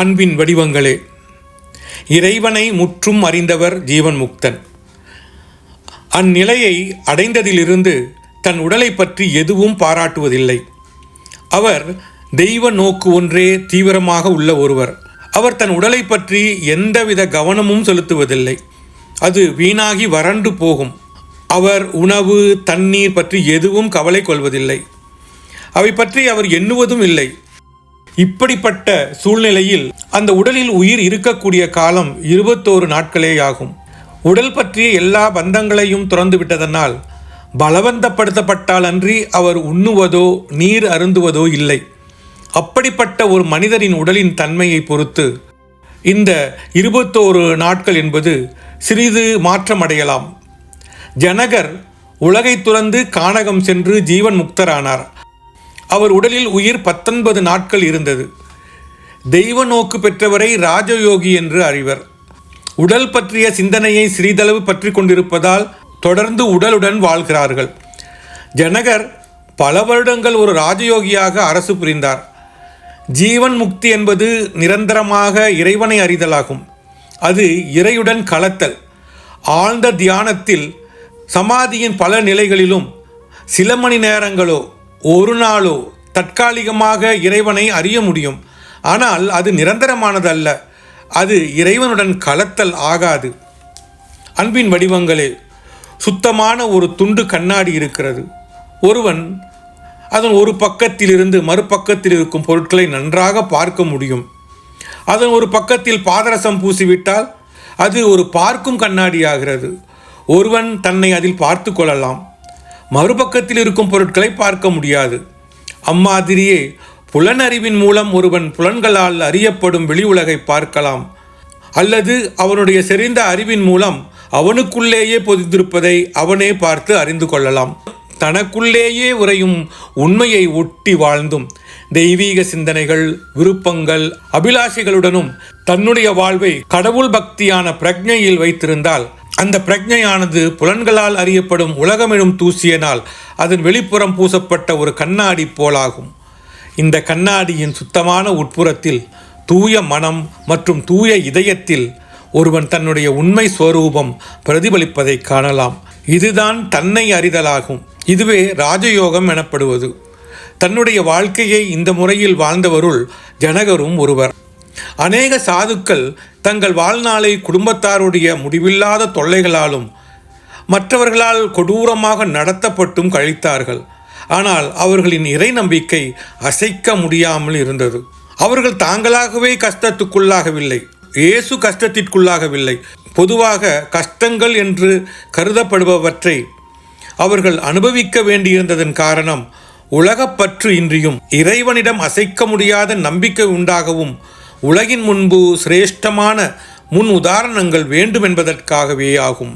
அன்பின் வடிவங்களே இறைவனை முற்றும் அறிந்தவர் ஜீவன் முக்தன். அந்நிலையை அடைந்ததிலிருந்து தன் உடலை பற்றி எதுவும் பாராட்டுவதில்லை. அவர் தெய்வ நோக்கு ஒன்றே தீவிரமாக உள்ள ஒருவர். அவர் தன் உடலை பற்றி எந்தவித கவனமும் செலுத்துவதில்லை. அது வீணாகி வறண்டு போகும். அவர் உணவு தண்ணீர் பற்றி எதுவும் கவலை கொள்வதில்லை. அவை பற்றி அவர் எண்ணுவதும் இல்லை. இப்படிப்பட்ட சூழ்நிலையில் அந்த உடலில் உயிர் இருக்கக்கூடிய காலம் இருபத்தோரு நாட்களேயாகும். உடல் பற்றிய எல்லா பந்தங்களையும் துறந்து விட்டதனால் பலவந்தப்படுத்தப்பட்டால் அன்றி அவர் உண்ணுவதோ நீர் அருந்துவதோ இல்லை. அப்படிப்பட்ட ஒரு மனிதரின் உடலின் தன்மையை பொறுத்து இந்த இருபத்தோரு நாட்கள் என்பது சிறிது மாற்றமடையலாம். ஜனகர் உலகை துறந்து கானகம் சென்று ஜீவன் முக்தரானார். அவர் உடலில் உயிர் பத்தொன்பது நாட்கள் இருந்தது. தெய்வ நோக்கு பெற்றவரை ராஜயோகி என்று அறிவர். உடல் பற்றிய சிந்தனையை சிறிதளவு பற்றி கொண்டிருப்பதால் தொடர்ந்து உடலுடன் வாழ்கிறார்கள். ஜனகர் பல வருடங்கள் ஒரு ராஜயோகியாக அரசு புரிந்தார். ஜீவன் முக்தி என்பது நிரந்தரமாக இறைவனை அறிதலாகும். அது இறையுடன் கலத்தல். ஆழ்ந்த தியானத்தில் சமாதியின் பல நிலைகளிலும் சில மணி நேரங்களோ ஒரு நாளோ தற்காலிகமாக இறைவனை அறிய முடியும். ஆனால் அது நிரந்தரமானதல்ல. அது இறைவனுடன் கலத்தல் ஆகாது. அன்பின் வடிவங்களே சுத்தமான ஒரு துண்டு கண்ணாடி இருக்கிறது. ஒருவன் அதன் ஒரு பக்கத்திலிருந்து மறுபக்கத்தில் இருக்கும் பொருட்களை நன்றாக பார்க்க முடியும். அதன் ஒரு பக்கத்தில் பாதரசம் பூசிவிட்டால் அது ஒரு பார்க்கும் கண்ணாடி ஆகிறது ஒருவன் தன்னை அதில் பார்த்து கொள்ளலாம். மறுபக்கத்தில் இருக்கும் பொருட்களை பார்க்க முடியாது. அம்மாதிரியே புலனறிவின் மூலம் ஒருவன் புலன்களால் அறியப்படும் வெளி உலகை பார்க்கலாம். அல்லது அவனுடைய செறிந்த அறிவின் மூலம் அவனுக்குள்ளேயே பொதிந்திருப்பதை அவனே பார்த்து அறிந்து கொள்ளலாம். தனக்குள்ளேயே உறையும் உண்மையை ஒட்டி வாழ்ந்தும் தெய்வீக சிந்தனைகள் விருப்பங்கள் அபிலாஷைகளுடனும் தன்னுடைய வாழ்வை கடவுள் பக்தியான பிரக்ஞையில் வைத்திருந்தால் அந்த பிரக்ஞையானது புலன்களால் அறியப்படும் உலகமெனும் தூசியனால் அதன் வெளிப்புறம் பூசப்பட்ட ஒரு கண்ணாடி போலாகும். இந்த கண்ணாடியின் சுத்தமான உட்புறத்தில் தூய மனம் மற்றும் தூய இதயத்தில் ஒருவன் தன்னுடைய உண்மை ஸ்வரூபம் பிரதிபலிப்பதை காணலாம். இதுதான் தன்னை அறிதலாகும். இதுவே ராஜயோகம் எனப்படுவது. தன்னுடைய வாழ்க்கையை இந்த முறையில் வாழ்ந்தவருள் ஜனகரும் ஒருவர். அநேக சாதுக்கள் தங்கள் வாழ்நாளை குடும்பத்தாருடைய முடிவில்லாத தொல்லைகளாலும் மற்றவர்களால் கொடூரமாக நடத்தப்பட்டும் கழித்தார்கள். ஆனால் அவர்களின் இறை நம்பிக்கை அசைக்க முடியாமல் இருந்தது. அவர்கள் தாங்களாகவே கஷ்டத்துக்குள்ளாகவில்லை. இயேசு கஷ்டத்திற்குள்ளாகவில்லை. பொதுவாக கஷ்டங்கள் என்று கருதப்படுபவற்றை அவர்கள் அனுபவிக்க வேண்டியிருந்ததன் காரணம் உலகப்பற்று இன்றியும் இறைவனிடம் அசைக்க முடியாத நம்பிக்கை உண்டாகவும் உலகின் முன்பு சிரேஷ்டமான முன் உதாரணங்கள் வேண்டும் என்பதற்காகவே ஆகும்.